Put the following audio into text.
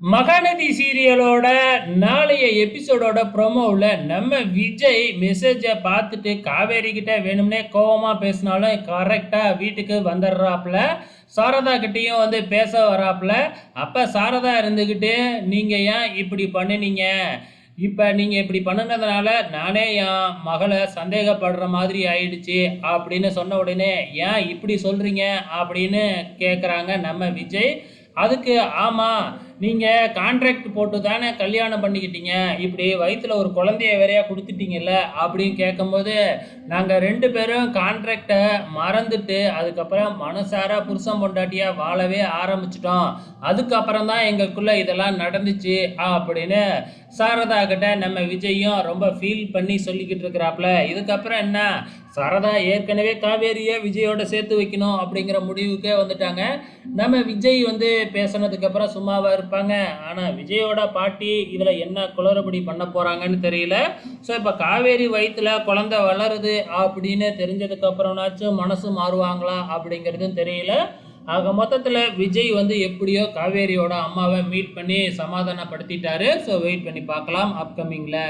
மகாநதி சீரியலோட நாளைய எபிசோடோட ப்ரோமோவில் நம்ம விஜய் மெசேஜை பார்த்துட்டு காவேரி கிட்ட வேணும்னே கோபமாக பேசினாலும் கரெக்டாக வீட்டுக்கு வந்துடுறாப்புல. சாரதா கிட்டேயும் வந்து பேச வராப்புல. அப்போ சாரதா இருந்துக்கிட்டு நீங்கள் ஏன் இப்படி பண்ணினீங்க? இப்போ நீங்கள் இப்படி பண்ணினதுனால நானே என் மகளை சந்தேகப்படுற மாதிரி ஆயிடுச்சு அப்படின்னு சொன்ன உடனே ஏன் இப்படி சொல்கிறீங்க அப்படின்னு கேட்குறாங்க நம்ம விஜய். அதுக்கு ஆமாம் நீங்கள் கான்ட்ராக்ட் போட்டு தானே கல்யாணம் பண்ணிக்கிட்டீங்க? இப்படி வயிற்றில் ஒரு குழந்தைய வேறையா கொடுத்துட்டீங்கல்ல? அப்படின்னு கேட்கும்போது நாங்கள் ரெண்டு பேரும் கான்ட்ராக்டை மறந்துட்டு அதுக்கப்புறம் மனசார புருஷன் பொண்டாட்டியாக வாழவே ஆரம்பிச்சிட்டோம். அதுக்கப்புறம் தான் எங்களுக்குள்ளே இதெல்லாம் நடந்துச்சு அப்படின்னு சாரதா கிட்ட நம்ம விஜயும் ரொம்ப ஃபீல் பண்ணி சொல்லிக்கிட்டு இருக்கிறாப்புல. இதுக்கப்புறம் என்ன? சாரதா ஏற்கனவே காவேரியை விஜயோட சேர்த்து வைக்கணும் அப்படிங்கிற முடிவுக்கே வந்துட்டாங்க. நம்ம விஜய் வந்து பேசுனதுக்கப்புறம் சும்மாவாக இருப்பாங்க. ஆனால் விஜயோட பாட்டி இதில் என்ன குளறுபடி பண்ண போகிறாங்கன்னு தெரியல. ஸோ இப்போ காவேரி வயிற்றுல குழந்தை வளருது அப்படின்னு தெரிஞ்சதுக்கப்புறம்னாச்சும் மனசு மாறுவாங்களா அப்படிங்கிறதும் தெரியல. ஆக மொத்தத்தில் விஜய் வந்து எப்படியோ காவேரியோட அம்மாவை மீட் பண்ணி சமாதானப்படுத்திட்டாரு. ஸோ வெயிட் பண்ணி பார்க்கலாம் அப்கமிங்கில்